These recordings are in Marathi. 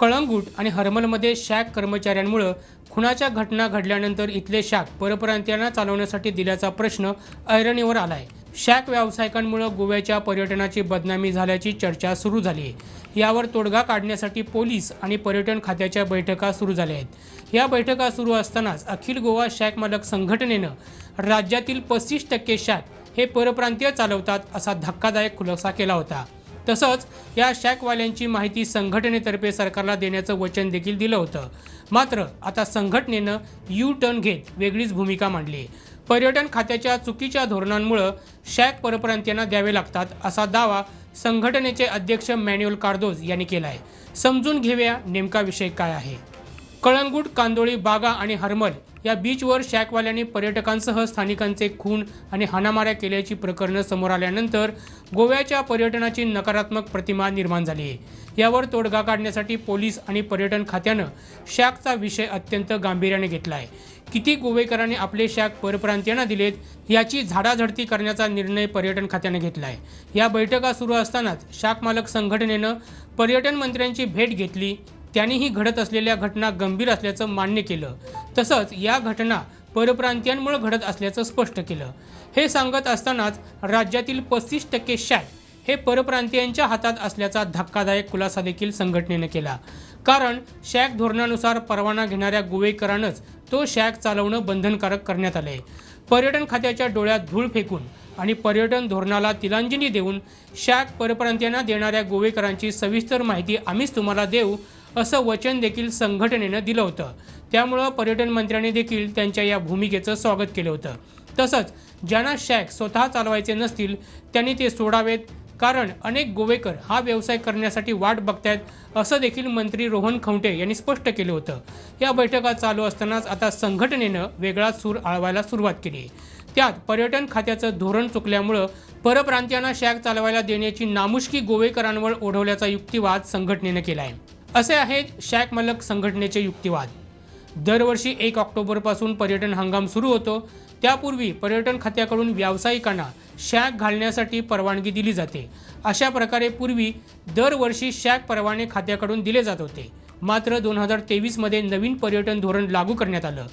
कळंगूट आणि हरमलमध्ये शॅक कर्मचाऱ्यांमुळं खुनाच्या घटना घडल्यानंतर इथले शॅक परप्रांतीयांना चालवण्यासाठी दिल्याचा प्रश्न ऐरणीवर आलाय. शॅक व्यावसायिकांमुळं गोव्याच्या पर्यटनाची बदनामी झाल्याची चर्चा सुरू झाली आहे. यावर तोडगा काढण्यासाठी पोलीस आणि पर्यटन खात्याच्या बैठका सुरू झाल्या आहेत. या बैठका सुरू असतानाच अखिल गोवा शॅक मालक संघटनेनं राज्यातील पस्तीस टक्के शॅक हे परप्रांतीय चालवतात असा धक्कादायक खुलासा केला होता. तसंच या शॅकवाल्यांची माहिती संघटनेतर्फे सरकारला देण्याचं वचन देखील दिलं होतं. मात्र आता संघटनेनं यू टर्न घेत वेगळीच भूमिका मांडली. पर्यटन खात्याच्या चुकीच्या धोरणांमुळं शॅक परप्रांतीयांना द्यावे लागतात असा दावा संघटनेचे अध्यक्ष मॅन्युअल कार्दोज यांनी केला आहे समजून घेऊया नेमका विषय काय आहे. कळंगूट कांदोळी बागा आणि हरमल या बीचवर शॅकवाल्यांनी पर्यटकांसह स्थानिकांचे खून आणि हाणामाऱ्या केल्याची प्रकरणं समोर आल्यानंतर गोव्याच्या पर्यटनाची नकारात्मक प्रतिमा निर्माण झाली. आहे यावर तोडगा काढण्यासाठी पोलीस आणि पर्यटन खात्यानं शॅकचा विषय अत्यंत गांभीर्याने घेतला आहे किती गोवेकरांनी आपले शॅक परप्रांतीयांना दिलेत याची झाडाझडती करण्याचा निर्णय पर्यटन खात्याने घेतला आहे या बैठका सुरू असतानाच शाक मालक संघटनेनं पर्यटन मंत्र्यांची भेट घेतली. त्यांनीही घडत असलेल्या घटना गंभीर असल्याचं मान्य केलं. तसंच या घटना परप्रांतीयांमुळे घडत असल्याचं स्पष्ट केलं. हे सांगत असतानाच राज्यातील पस्तीस टक्के शॅक हे परप्रांतीयांच्या हातात असल्याचा धक्कादायक खुलासा देखील संघटनेनं केला. कारण शॅक धोरणानुसार परवाना घेणाऱ्या गोवेकरानंच तो शॅक चालवणं बंधनकारक करण्यात आलं आहे पर्यटन खात्याच्या डोळ्यात धूळ फेकून आणि पर्यटन धोरणाला तिलांजली देऊन शॅक परप्रांतीयांना देणाऱ्या गोवेकरांची सविस्तर माहिती आम्हीच तुम्हाला देऊ असं वचन देखील संघटनेनं दिलं होतं. त्यामुळं पर्यटन मंत्र्यांनी देखील त्यांच्या या भूमिकेचं स्वागत केलं होतं. तसंच ज्यांना शॅक स्वतः चालवायचे नसतील त्यांनी ते सोडावेत कारण अनेक गोवेकर हा व्यवसाय करण्यासाठी वाट बघतायत असं देखील मंत्री रोहन खंवटे यांनी स्पष्ट केलं होतं. या बैठका चालू असतानाच आता संघटनेनं वेगळा सूर आळवायला सुरुवात केली. त्यात पर्यटन खात्याचं धोरण चुकल्यामुळं परप्रांतीयांना शॅक चालवायला देण्याची नामुष्की गोवेकरांवर ओढवल्याचा युक्तिवाद संघटनेनं केला आहे असे आहेत शॅक मलक संघटनेचे युक्तिवाद. दरवर्षी एक ऑक्टोबरपासून पर्यटन हंगाम सुरू होतो. त्यापूर्वी पर्यटन खात्याकडून व्यावसायिकांना शॅक घालण्यासाठी परवानगी दिली जाते. अशा प्रकारे पूर्वी दरवर्षी शॅक परवाने खात्याकडून दिले जात होते. मात्र दोन हजार तेवीसमध्ये नवीन पर्यटन धोरण लागू करण्यात आलं.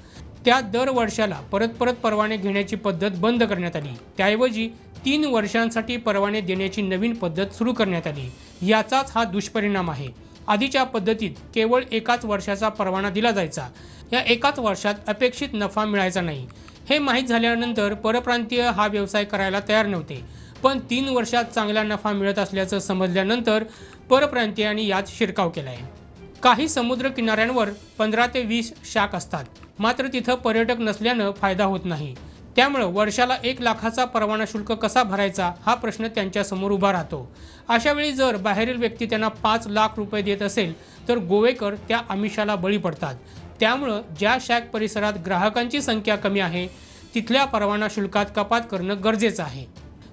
त्या दर वर्षाला परत परत परवाने घेण्याची पद्धत बंद करण्यात आली. त्याऐवजी तीन वर्षांसाठी परवाने देण्याची नवीन पद्धत सुरू करण्यात आली. याचाच हा दुष्परिणाम आहे. आधीच्या पद्धतीत केवळ एकाच वर्षाचा परवाना दिला जायचा. या एकाच वर्षात अपेक्षित नफा मिळायचा नाही. हे माहीत झाल्यानंतर परप्रांतीय हा व्यवसाय करायला तयार नव्हते. पण तीन वर्षात चांगला नफा मिळत असल्याचं समजल्यानंतर परप्रांतीयांनी यात शिरकाव केला आहे काही समुद्र किनाऱ्यांवर पंधरा ते वीस शाख असतात. मात्र तिथं पर्यटक नसल्यानं फायदा होत नाही. त्यामुळं वर्षाला एक लाखाचा परवाना शुल्क कसा भरायचा हा प्रश्न त्यांच्यासमोर उभा राहतो. अशावेळी जर बाहेरील व्यक्ती त्यांना पाच लाख रुपये देत असेल तर गोवेकर त्या आमिषाला बळी पडतात. त्यामुळं ज्या शॅक परिसरात ग्राहकांची संख्या कमी आहे तिथल्या परवाना शुल्कात कपात करणं गरजेचं आहे.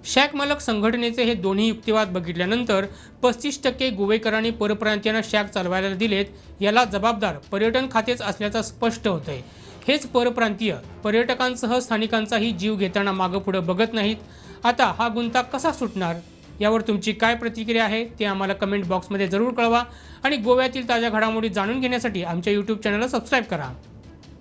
शॅक मालक संघटनेचे हे दोन्ही युक्तिवाद बघितल्यानंतर पस्तीस टक्के गोवेकरांनी परप्रांतीयांना शॅक चालवायला दिलेत याला जबाबदार पर्यटन खातेच असल्याचं स्पष्ट होतंय. हेच परप्रांतीय पर्यटकांसह स्थानिकांचाही जीव घेताना मागं पुढं बघत नाहीत. आता हा गुंता कसा सुटणार? यावर तुमची काय प्रतिक्रिया आहे ते आम्हाला कमेंट बॉक्समध्ये जरूर कळवा आणि गोव्यातील ताज्या घडामोडी जाणून घेण्यासाठी आमच्या यूट्यूब चॅनलला सबस्क्राईब करा.